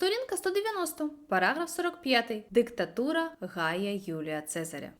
Сторінка 190, параграф 45. Диктатура Гая Юлія Цезаря.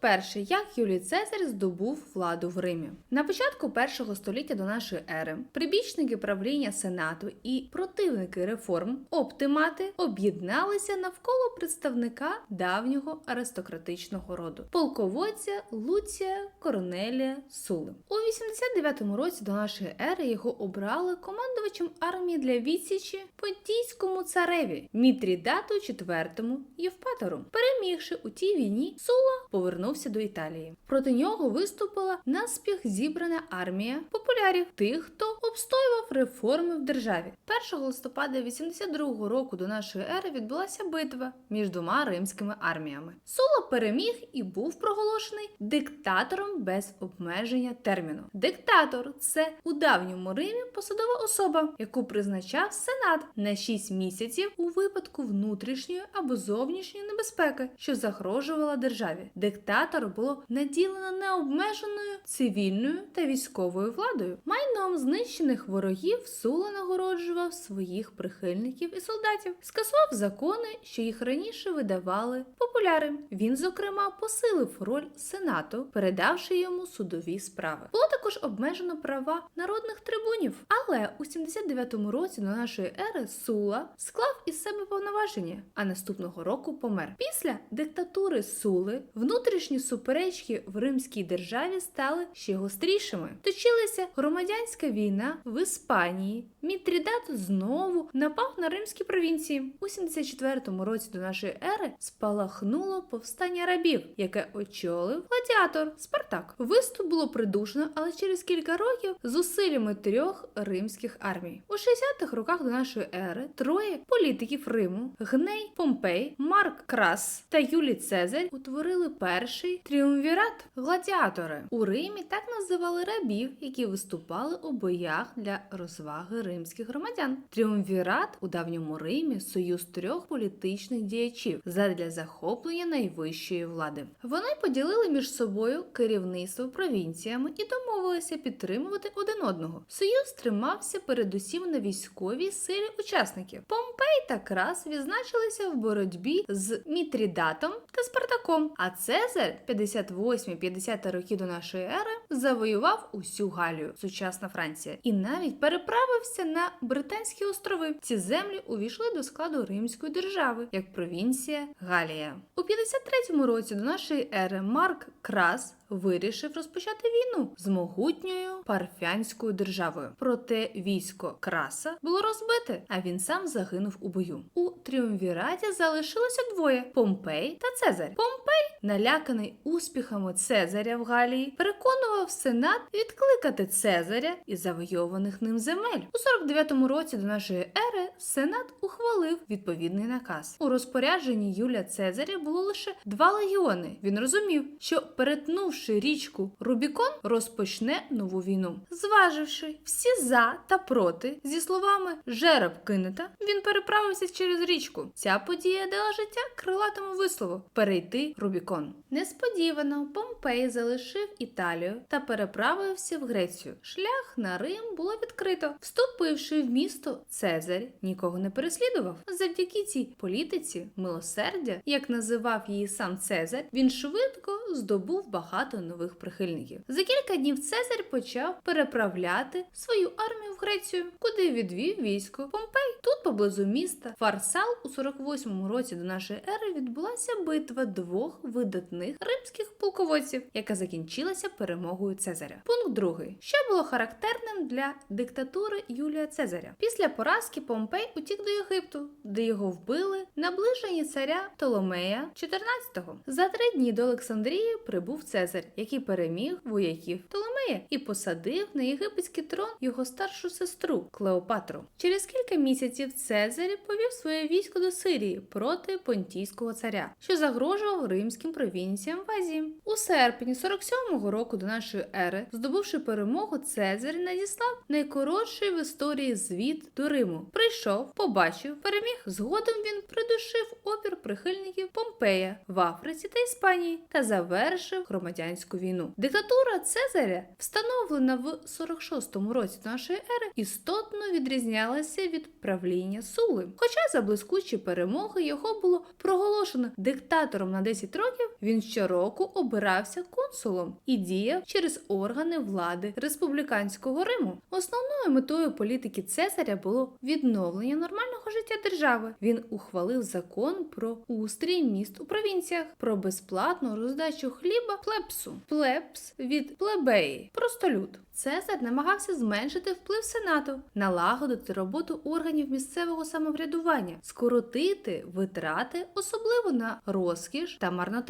Перший. Як Юлій Цезар здобув владу в Римі. На початку першого століття до нашої ери прибічники правління Сенату і противники реформ оптимати об'єдналися навколо представника давнього аристократичного роду полководця Луція Корнелія Сули. У 89-му році до нашої ери його обрали командувачем армії для відсічі Понтійському цареві Мітрідату IV Євпатору. Перемігши у тій війні, Сула повернувся до Італії. Проти нього виступила наспіх зібрана армія популярів, тих, хто обстоював реформи в державі. 1 листопада 82 року до нашої ери відбулася битва між двома римськими арміями. Сула переміг і був проголошений диктатором без обмеження терміну. Диктатор це у давньому Римі посадова особа, яку призначав сенат на 6 місяців у випадку внутрішньої або зовнішньої небезпеки, що загрожувала державі. Диктатор було наділено необмеженою цивільною та військовою владою. Майном знищених ворогів Сула нагороджував своїх прихильників і солдатів, скасував закони, що їх раніше видавали популяри. Він, зокрема, посилив роль сенату, передавши йому судові справи. Було також обмежено права народних трибунів. Але у 79-му році до нашої ери Сула склав із себе повноваження, а наступного року помер. Після диктатури Сули внутрішні суперечки в римській державі стали ще гострішими. Точилася громадянська війна в Іспанії. Мітрідат знову напав на римські провінції. У 74-му році до нашої ери спалахнуло повстання рабів, яке очолив гладіатор Спартак. Виступ було придушено, але через кілька років зусиллями трьох римських армій. У 60-х роках до нашої ери троє політиків Риму Гней, Помпей, Марк Крас та Юлій Цезарь утворили перший тріумвірат гладіатори. У Римі так називали рабів, які виступали у боях для розваги римських громадян. Тріумвірат у давньому Римі союз трьох політичних діячів задля захоплення найвищої влади. Вони поділили між собою керівництво провінціями і домовилися підтримувати один одного. Союз тримався передусім на військовій силі учасників. Помпей та Крас відзначилися в боротьбі з Мітрідатом та Спартаком. А Цезар 58-50 роки до нашої ери завоював усю Галію, сучасна Франція, і навіть переправився на Британські острови. Ці землі увійшли до складу Римської держави як провінція Галія. У 53-му році до нашої ери Марк Крас вирішив розпочати війну з могутньою парфянською державою. Проте військо Краса було розбите, а він сам загинув у бою. У тріумвіраті залишилося двоє: Помпей та Цезарь. Помпей, наляканий успіхами Цезаря в Галії, переконував сенат відкликати Цезаря із завойованих ним земель. У 49-му році до нашої ери сенат ухвалив відповідний наказ. У розпорядженні Юлія Цезаря було лише два легіони. Він розумів, що перетнувши річку Рубікон, розпочне нову війну. Зваживши всі за та проти, зі словами жереб кинута, він переправився через річку. Ця подія дала життя крилатому вислову перейти Рубікон. Несподівано Помпей залишив Італію та переправився в Грецію. Шлях на Рим було відкрито. Вступивши в місто, Цезарь нікого не переслідував. Завдяки цій політиці милосердя, як називав її сам Цезарь, він швидко здобув багато нових прихильників. За кілька днів Цезарь почав переправляти свою армію в Грецію, куди відвів військо Помпей. Тут поблизу міста Фарсал у 48-му році до нашої ери відбулася битва двох видатних римських полководців, яка закінчилася перемогою Цезаря. Пункт другий, що було характерним для диктатури Юлія Цезаря. Після поразки Помпей утік до Єгипту, де його вбили наближені царя Толомея 14-го. За три дні до Олександрії прибув Цезар, який переміг вояків Толомея і посадив на єгипетський трон його старшу сестру Клеопатру. Через кілька місяців Цезарь повів своє військо до Сирії проти понтійського царя, що загрожував римським провінціям в Азії. У серпні 47-го року до нашої ери, здобувши перемогу, Цезарь надіслав найкоротший в історії звіт до Риму. Прийшов, побачив, переміг. Згодом він придушив опір прихильників Помпея в Африці та Іспанії та завершив громадянську війну. Диктатура Цезаря, встановлена в 46-му році до нашої ери, істотно відрізнялася від правління Су. Сули. Хоча за блискучі перемоги його було проголошено диктатором на 10 років, він щороку обирався консулом і діяв через органи влади республіканського Риму. Основною метою політики Цезаря було відновлення нормального життя держави. Він ухвалив закон про устрій міст у провінціях, про безплатну роздачу хліба плебсу, плебс від плебеї, простолюд. Цезар намагався зменшити вплив сенату, налагодити роботу органів місцевого самоврядування, скоротити витрати, особливо на розкіш та марнотратство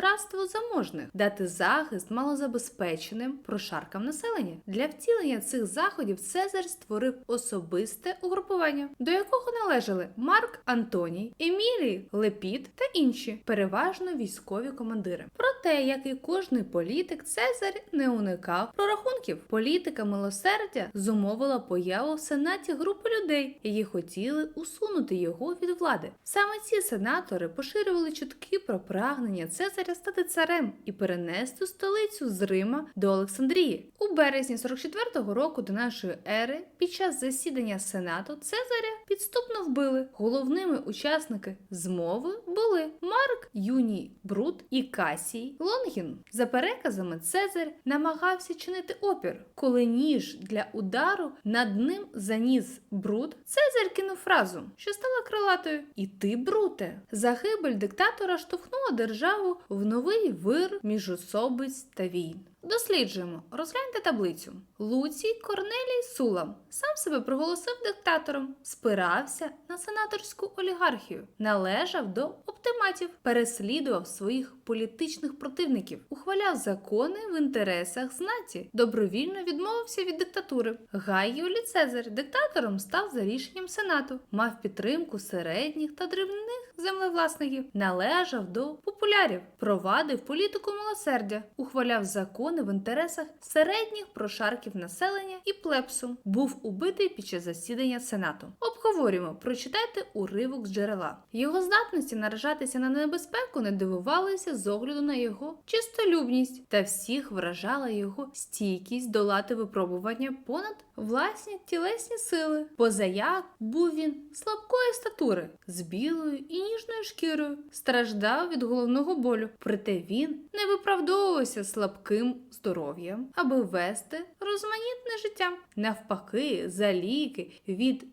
заможних, дати захист малозабезпеченим прошаркам населення. Для втілення цих заходів Цезар створив особисте угрупування, до якого належали Марк Антоній, Емілій Лепіт та інші, переважно військові командири. Проте, як і кожний політик, Цезар не уникав прорахунків. Політика милосердя зумовила появу в сенаті групи людей, які хотіли усунути його від влади. Саме ці сенатори поширювали чутки про прагнення Цезаря стати царем і перенести столицю з Рима до Олександрії. У березні 44-го року до нашої ери під час засідання сенату Цезаря підступно вбили. Головними учасники змови були Марк Юній Брут і Касій Лонгін. За переказами, Цезар намагався чинити опір. Коли ніж для удару над ним заніс Брут, Цезар кинув фразу, що стала крилатою: І ти, Бруте. Загибель диктатора штовхнула державу в новий вир міжособиць та війн. Досліджуємо, розгляньте таблицю. Луцій Корнелій Сулам сам себе проголосив диктатором, спирався на сенаторську олігархію, належав до оптиматів, переслідував своїх політичних противників, ухваляв закони в інтересах знаті, добровільно відмовився від диктатури. Гай Юлій Цезар диктатором став за рішенням сенату, мав підтримку середніх та дрібних землевласників, належав до популярів, провадив політику милосердя, ухваляв закони в інтересах середніх прошарків населення і плепсу. Був убитий під час засідання сенату. Обговорюємо, прочитайте уривок з джерела. Його здатності наражатися на небезпеку не дивувалися з огляду на його чистолюбність, та всіх вражала його стійкість долати випробування понад власні тілесні сили. Позаяк був він слабкої статури, з білою і ніжною шкірою, страждав від головного болю, проте він не виправдовувався слабким здоров'ям, аби вести розманітне життя. Навпаки, за ліки від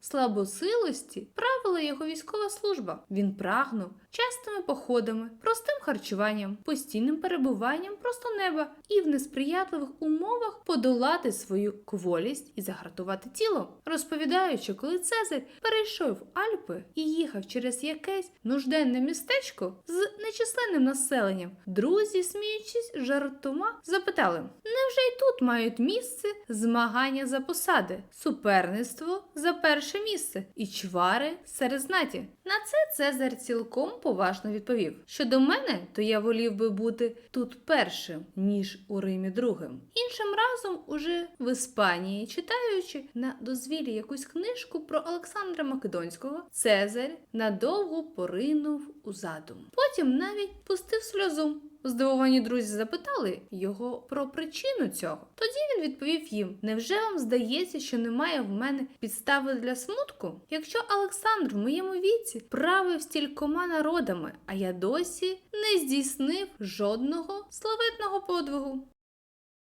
слабосилості правила його військова служба. Він прагнув частими походами, простим харчуванням, постійним перебуванням просто неба і в несприятливих умовах подолати свою кволість і загартувати тіло. Розповідаючи, коли Цезарь перейшов Альпи і їхав через якесь нужденне містечко з нечисленним населенням, друзі, сміючись жартома, запитали: невже й тут мають місце змагання за посади, суперництво за перше місце і чвари серед знаті? На це Цезар цілком поважно відповів: Щодо мене, то я волів би бути тут першим, ніж у Римі другим. Іншим разом, уже в Іспанії, читаючи на дозвіллі якусь книжку про Олександра Македонського, Цезар надовго поринув у задум. Потім навіть пустив сльозу. Здивовані друзі запитали його про причину цього. Тоді він відповів їм: Невже вам здається, що немає в мене підстави для смутку? Якщо Олександр в моєму віці правив стількома народами, а я досі не здійснив жодного славетного подвигу.